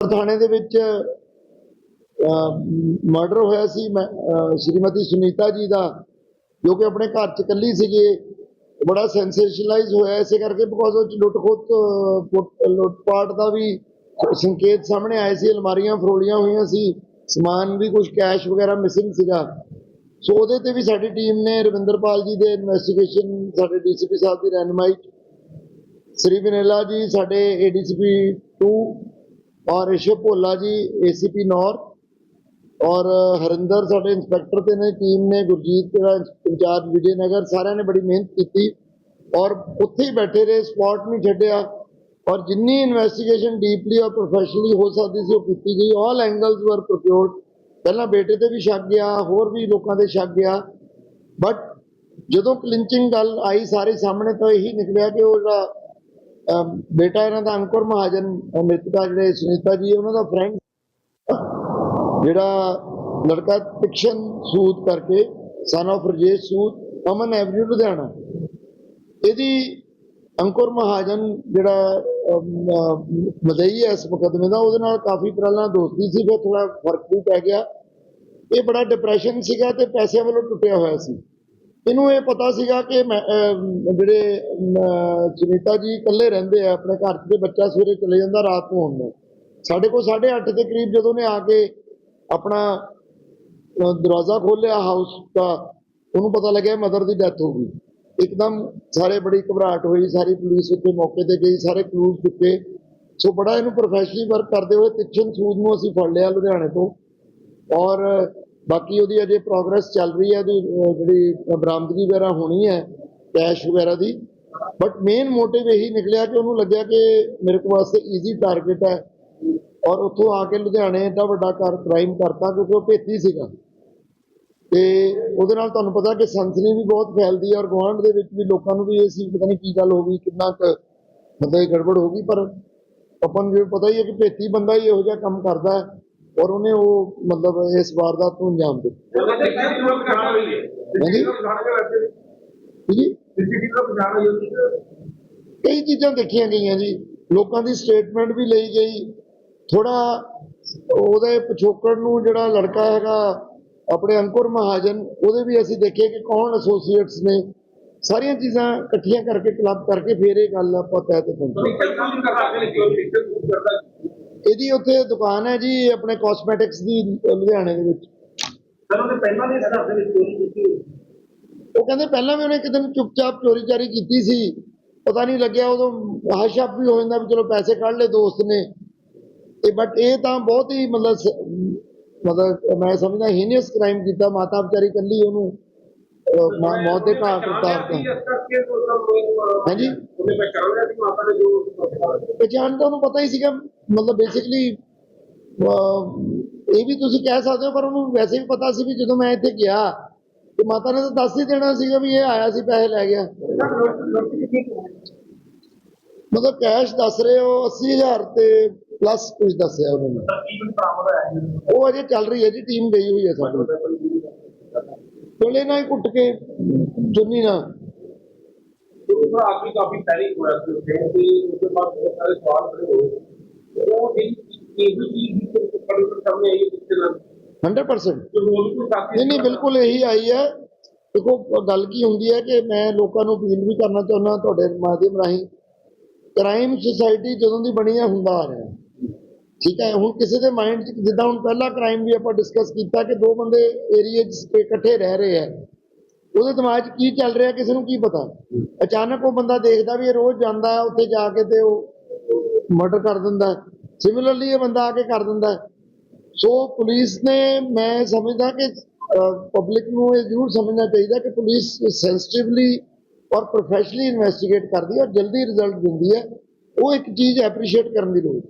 ਥਾਣੇ ਦੇ ਵਿੱਚ ਮਰਡਰ ਹੋਇਆ ਸੀ। ਮੈਂ ਸ਼੍ਰੀਮਤੀ ਸੁਨੀਤਾ ਜੀ ਦਾ, ਜੋ ਕਿ ਆਪਣੇ ਘਰ ਚ ਇਕੱਲੀ ਸੀਗੇ। ਬੜਾ ਸੈਂਸੇਸ਼ਨਲਾਈਜ਼ ਹੋਇਆ। ਇਸੇ ਕਰਕੇ ਬਿਕੋਜ਼ ਉਹ 'ਚ ਲੁੱਟ ਖੋਟ ਲੁੱਟਪਾਟ ਦਾ ਵੀ ਸੰਕੇਤ ਸਾਹਮਣੇ ਆਏ ਸੀ। ਅਲਮਾਰੀਆਂ ਫਰੋਲੀਆਂ ਹੋਈਆਂ ਸੀ। ਸਮਾਨ ਵੀ ਕੁਝ ਕੈਸ਼ ਵਗੈਰਾ ਮਿਸਿੰਗ ਸੀਗਾ। ਸੋ ਉਹਦੇ ਤੇ ਵੀ ਸਾਡੀ ਟੀਮ ਨੇ ਰਵਿੰਦਰਪਾਲ ਜੀ ਦੇ ਇਨਵੈਸਟੀਗੇਸ਼ਨ ਸਾਡੇ ਡੀਸੀਪੀ ਸਾਹਿਬ ਦੀ ਰਹਿਨਮਾਈ 'ਚ ਸ੍ਰੀ ਵਿਨੇਲਾ ਜੀ, ਸਾਡੇ ਏਡੀਸੀਪੀ 2 ਔਰ ਰਿਸ਼ਵ ਭੋਲਾ ਜੀ ਏਸੀਪੀ ਨਾਰਥ ਔਰ ਹਰਿੰਦਰ ਸਾਡੇ ਇੰਸਪੈਕਟਰ ਤੇ ਨੇ ਟੀਮ ਨੇ, ਗੁਰਜੀਤ ਜਿਹੜਾ ਇੰਚਾਰਜ ਵਿਜੇ ਨਗਰ ਸਾਰਿਆਂ ਨੇ ਬੜੀ ਮਿਹਨਤ ਕੀਤੀ ਔਰ ਉੱਥੇ ਹੀ ਬੈਠੇ ਰਹੇ ਸਪੌਟ ਨਹੀਂ ਛੱਡਿਆ ਔਰ ਜਿੰਨੀ ਇਨਵੈਸਟੀਗੇਸ਼ਨ ਡੀਪਲੀ ਔਰ ਪ੍ਰੋਫੈਸ਼ਨਲੀ ਹੋ ਸਕਦੀ ਸੀ ਉਹ ਕੀਤੀ ਗਈ ਆਲ ਐਂਗਲਸ ਵਰ ਪ੍ਰੋਕਿਊਰਡ ਪਹਿਲਾਂ ਬੇਟੇ ਤੇ ਵੀ ਸ਼ੱਕ ਗਿਆ, ਹੋਰ ਵੀ ਲੋਕਾਂ 'ਤੇ ਸ਼ੱਕ ਗਿਆ ਬਟ ਜਦੋਂ ਕਲਿੰਚਿੰਗ ਗੱਲ ਆਈ ਸਾਰੇ ਸਾਹਮਣੇ ਤਾਂ ਇਹੀ ਨਿਕਲਿਆ ਕਿ ਉਹ ਜਿਹੜਾ ਬੇਟਾ ਇਹਨਾਂ ਦਾ ਅੰਕੁਰ ਮਹਾਜਨ, ਅਹ, ਮ੍ਰਿਤਕਾ ਜਿਹੜੇ ਸੁਨੀਤਾ ਜੀ, ਉਹਨਾਂ ਦਾ ਫਰੈਂਡ ਜਿਹੜਾ ਲੜਕਾ ਪਿਕਸ਼ਨ ਸੂਦ ਕਰਕੇ son of Rajesh Sood Aman avenue Ludhiana. ਇਹਦੀ ਅੰਕੁਰ ਮਹਾਜਨ ਜਿਹੜਾ ਮਦਈ ਹੈ ਇਸ ਮੁਕੱਦਮੇ ਦਾ, ਉਹਦੇ ਨਾਲ ਕਾਫੀ ਪਹਿਲਾਂ ਦੋਸਤੀ ਸੀ, ਫਿਰ ਥੋੜਾ ਫ਼ਰਕ ਵੀ ਪੈ ਗਿਆ। ਇਹ ਬੜਾ ਡਿਪਰੈਸ਼ਨ ਸੀਗਾ ਤੇ ਪੈਸਿਆਂ ਵੱਲੋਂ ਟੁੱਟਿਆ ਹੋਇਆ ਸੀ। ਇਹਨੂੰ ਇਹ ਪਤਾ ਸੀਗਾ ਕਿ ਮੈਂ, ਜਿਹੜੇ ਅਮ, ਸੁਨੀਤਾ ਜੀ ਇਕੱਲੇ ਰਹਿੰਦੇ ਆ ਆਪਣੇ ਘਰ 'ਚ ਬੱਚਾ ਸਵੇਰੇ ਚਲੇ ਜਾਂਦਾ ਰਾਤ ਨੂੰ ਆਉਂਦਾ ਸਾਡੇ ਕੋਲ 8:30 ਦੇ ਕਰੀਬ ਜਦੋਂ ਨੇ ਆ ਕੇ ਆਪਣਾ ਦਰਵਾਜ਼ਾ ਖੋਲਿਆ ਹਾਊਸ ਦਾ ਉਹਨੂੰ ਪਤਾ ਲੱਗਿਆ ਮਦਰ ਦੀ ਡੈਥ ਹੋ ਗਈ। ਇੱਕਦਮ ਸਾਰੇ ਬੜੀ ਘਬਰਾਹਟ ਹੋਈ ਸਾਰੀ ਪੁਲਿਸ ਉੱਤੇ ਮੌਕੇ ਤੇ ਗਈ ਸਾਰੇ ਕਲੂਜ਼ ਚੁੱਕੇ। ਸੋ ਬੜਾ ਇਹਨੂੰ ਪ੍ਰੋਫੈਸ਼ਨਲੀ ਵਰਕ ਕਰਦੇ ਹੋਏ ਤਿਕਸ਼ਨ ਸੂਦ ਨੂੰ ਅਸੀਂ ਫੜ ਲਿਆ ਲੁਧਿਆਣੇ ਤੋਂ। ਔਰ ਬਾਕੀ ਉਹਦੀ ਅਜੇ ਪ੍ਰੋਗਰੈਸ ਚੱਲ ਰਹੀ ਹੈ, ਉਹਦੀ ਜਿਹੜੀ ਬਰਾਮਦਗੀ ਵਗੈਰਾ ਹੋਣੀ ਹੈ ਕੈਸ਼ ਵਗੈਰਾ ਦੀ। ਬਟ ਮੇਨ ਮੋਟਿਵ ਇਹੀ ਨਿਕਲਿਆ ਕਿ ਉਹਨੂੰ ਲੱਗਿਆ ਕਿ ਮੇਰੇ ਕੋਲ ਵਾਸਤੇ ਈਜ਼ੀ ਟਾਰਗੇਟ ਹੈ। ਔਰ ਉੱਥੋਂ ਆ ਕੇ ਲੁਧਿਆਣੇ ਏਡਾ ਵੱਡਾ ਕਰ ਕ੍ਰਾਈਮ ਕਰਤਾ ਕਿਉਂਕਿ ਉਹ ਭੇਤੀ ਸੀਗਾ। ਤੇ ਉਹਦੇ ਨਾਲ ਤੁਹਾਨੂੰ ਪਤਾ ਕਿ ਸਨਸਨੀ ਵੀ ਬਹੁਤ ਫੈਲਦੀ ਹੈ ਔਰ ਗੁਆਂਢ ਦੇ ਵਿੱਚ ਵੀ ਲੋਕਾਂ ਨੂੰ ਵੀ ਇਹ ਸੀ, ਪਤਾ ਨਹੀਂ ਕੀ ਗੱਲ ਹੋ ਗਈ, ਕਿੰਨਾ ਕੁ ਮਤਲਬ ਗੜਬੜ ਹੋ ਗਈ, ਪਰ ਆਪਾਂ ਨੂੰ ਪਤਾ ਹੀ ਹੈ ਕਿ ਭੇਤੀ ਬੰਦਾ ਹੀ ਇਹੋ ਜਿਹਾ ਕੰਮ ਕਰਦਾ ਹੈ। ਔਰ ਉਹਨੇ ਉਹ ਮਤਲਬ ਇਸ ਵਾਰਦਾਤ ਨੂੰ ਅੰਜਾਮ ਦਿੱਤਾ। ਜੀ ਕਈ ਚੀਜ਼ਾਂ ਦੇਖੀਆਂ ਗਈਆਂ ਜੀ। ਲੋਕਾਂ ਦੀ ਸਟੇਟਮੈਂਟ ਵੀ ਲਈ ਗਈ। ਥੋੜਾ ਉਹਦੇ ਪਿਛੋਕੜ ਨੂੰ ਜਿਹੜਾ ਲੜਕਾ ਹੈਗਾ ਆਪਣੇ ਅੰਕੁਰ ਮਹਾਜਨ ਉਹਦੇ ਵੀ ਅਸੀਂ ਦੇਖੇ ਕਿ ਕੌਣ ਐਸੋਸੀਏਟਸ ਨੇ। ਸਾਰੀਆਂ ਚੀਜ਼ਾਂ ਇਕੱਠੀਆਂ ਕਰਕੇ ਕਲੱਬ ਕਰਕੇ ਫੇਰ ਇਹ ਗੱਲ ਆਪਾਂ ਤੈਅ ਤੇ ਪਹੁੰਚੀ। ਇਹਦੀ ਉੱਥੇ ਦੁਕਾਨ ਹੈ ਜੀ ਆਪਣੇ ਕਾਸਮੈਟਿਕਸ ਦੀ ਲੁਧਿਆਣੇ ਦੇ ਵਿੱਚ। ਉਹ ਕਹਿੰਦੇ ਪਹਿਲਾਂ ਵੀ ਉਹਨੇ ਕਿਤੇ ਨੂੰ ਚੁੱਪਚਾਪ ਚੋਰੀ ਚਾਰੀ ਕੀਤੀ ਸੀ। ਪਤਾ ਨਹੀਂ ਲੱਗਿਆ ਉਦੋਂ ਹਾਸ਼ਾਪ ਵੀ ਹੋ ਜਾਂਦਾ ਵੀ ਚਲੋ ਪੈਸੇ ਕੱਢ ਲਏ ਦੋਸਤ ਨੇ। ਤੇ ਬਟ ਇਹ ਤਾਂ ਬਹੁਤ ਹੀ ਮਤਲਬ ਮਤਲਬ ਮੈਂ ਸਮਝਦਾ ਹੀਨੀਅਸ ਕ੍ਰਾਈਮ ਕੀਤਾ ਮਾਤਾ ਵਿਚਾਰੀ ਕੱਲੀ ਉਹਨੂੰ ਮੌ- ਮੌਤ ਦੇ ਘਾਟ ਉਤਾਰਤਾ ਹਾਂਜੀ। ਪਛਾਣ ਤਾਂ ਉਹਨੂੰ ਪਤਾ ਹੀ ਸੀਗਾ। ਮਤਲਬ ਬੇਸਿਕਲੀ ਇਹ ਵੀ ਤੁਸੀਂ ਕਹਿ ਸਕਦੇ ਹੋ, ਪਰ ਉਹਨੂੰ ਵੈਸੇ ਵੀ ਪਤਾ ਸੀ ਵੀ ਜਦੋਂ ਮੈਂ ਇੱਥੇ ਗਿਆ, ਤੇ ਮਾਤਾ ਨੇ ਤਾਂ ਦੱਸ ਹੀ ਦੇਣਾ ਸੀਗਾ ਵੀ ਇਹ ਆਇਆ ਸੀ, ਪੈਸੇ ਲੈ ਗਿਆ। ਮਤਲਬ ਕੈਸ਼ ਦੱਸ ਰਹੇ ਹੋ 80000 ਤੇ ਪਲੱਸ ਕੁਝ ਦੱਸਿਆ ਉਹਨਾਂ ਨੇ। ਉਹ ਅਜੇ ਚੱਲ ਰਹੀ ਹੈ ਜੀ ਟੀਮ ਗਈ ਹੋਈ ਹੈ ਸਾਡੀ। ਕੋਲੇ ਨਾਲ ਹੀ ਕੁੱਟ ਕੇ ਚੁੰਨੀ ਨਾਲ। ਕਾਫੀ ਕਾਫੀ ਪੈਰਿੰਗ ਹੋਇਆ ਸੀ ਉੱਥੇ, ਤੇ ਉਸ ਤੋਂ ਬਾਅਦ ਬਹੁਤ ਸਾਰੇ ਸਵਾਲ ਖੜੇ ਹੋਏ। ਉਹ ਜਿਹੜੀ ਇਹ ਵੀ ਚੀਜ਼ ਕੜੀ ਪਰ ਸਾਹਮਣੇ ਆਈ ਹੈ ਜਿਸ ਨਾਲ 100% ਜੋ ਹੋਰ ਵੀ ਕੋਈ ਸਾਥੀ ਨਹੀਂ ਨਹੀਂ ਬਿਲਕੁਲ ਇਹੀ ਆਈ ਹੈ। ਦੇਖੋ ਗੱਲ ਕੀ ਹੁੰਦੀ ਹੈ ਕਿ ਮੈਂ ਲੋਕਾਂ ਨੂੰ ਅਪੀਲ ਵੀ ਕਰਨਾ ਚਾਹੁੰਦਾ ਤੁਹਾਡੇ ਮਾਧਿਅਮ ਰਾਹੀਂ। ਕ੍ਰਾਈਮ ਸੁਸਾਇਟੀ ਜਦੋਂ ਦੀ ਬਣੀ ਹੈ ਹੁੰਦਾ ਆ ਰਿਹਾ। ਠੀਕ ਹੈ ਹੁਣ ਕਿਸੇ ਦੇ ਮਾਈਂਡ 'ਚ ਜਿੱਦਾਂ ਹੁਣ ਪਹਿਲਾ ਕ੍ਰਾਈਮ ਵੀ ਆਪਾਂ ਡਿਸਕਸ ਕੀਤਾ ਕਿ ਦੋ ਬੰਦੇ ਏਰੀਏ 'ਚ ਇਕੱਠੇ ਰਹਿ ਰਹੇ ਆ ਉਹਦੇ ਦਿਮਾਗ 'ਚ ਕੀ ਚੱਲ ਰਿਹਾ ਕਿਸੇ ਨੂੰ ਕੀ ਪਤਾ? ਅਚਾਨਕ ਉਹ ਬੰਦਾ ਦੇਖਦਾ ਵੀ ਇਹ ਰੋਜ਼ ਜਾਂਦਾ ਉੱਥੇ ਜਾ ਕੇ ਤੇ ਉਹ ਮਰਡਰ ਕਰ ਦਿੰਦਾ ਸਿਮਿਲਰਲੀ ਇਹ ਬੰਦਾ ਆ ਕੇ ਕਰ ਦਿੰਦਾ ਹੈ। ਸੋ ਪੁਲਿਸ ਨੇ ਮੈਂ ਸਮਝਦਾ ਕਿ ਪਬਲਿਕ ਨੂੰ ਇਹ ਜ਼ਰੂਰ ਸਮਝਣਾ ਚਾਹੀਦਾ ਕਿ ਪੁਲਿਸ ਸੈਂਸਿਟਿਵਲੀ ਔਰ ਪ੍ਰੋਫੈਸ਼ਨਲੀ ਇਨਵੈਸਟੀਗੇਟ ਕਰਦੀ ਹੈ ਔਰ ਜਲਦੀ ਰਿਜ਼ਲਟ ਦਿੰਦੀ ਹੈ। ਉਹ ਇੱਕ ਚੀਜ਼ ਐਪਰੀਸ਼ੀਏਟ ਕਰਨ ਦੀ ਲੋੜ ਹੈ।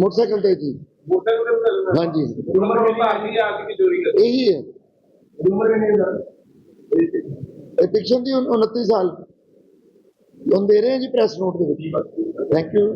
ਮੋਟਰਸਾਈਕਲ ਤੇ ਜੀ। ਹਾਂਜੀ। ਨੰਬਰ ਉਹ ਆ ਗਈ ਆ ਕੇ ਚੋਰੀ ਕਰ ਇਹੀ ਹੈ। ਨੰਬਰ ਕਿੰਨੇ ਦਾ ਇਹ ਪਿਕਸ਼ਨ ਦੀ ਉਨ- 29 ਸਾਲ। ਹੁਣ ਦੇ ਰਹੇ ਜੀ ਪ੍ਰੈਸ ਨੋਟ ਦੇ ਵਿੱਚ। Thank you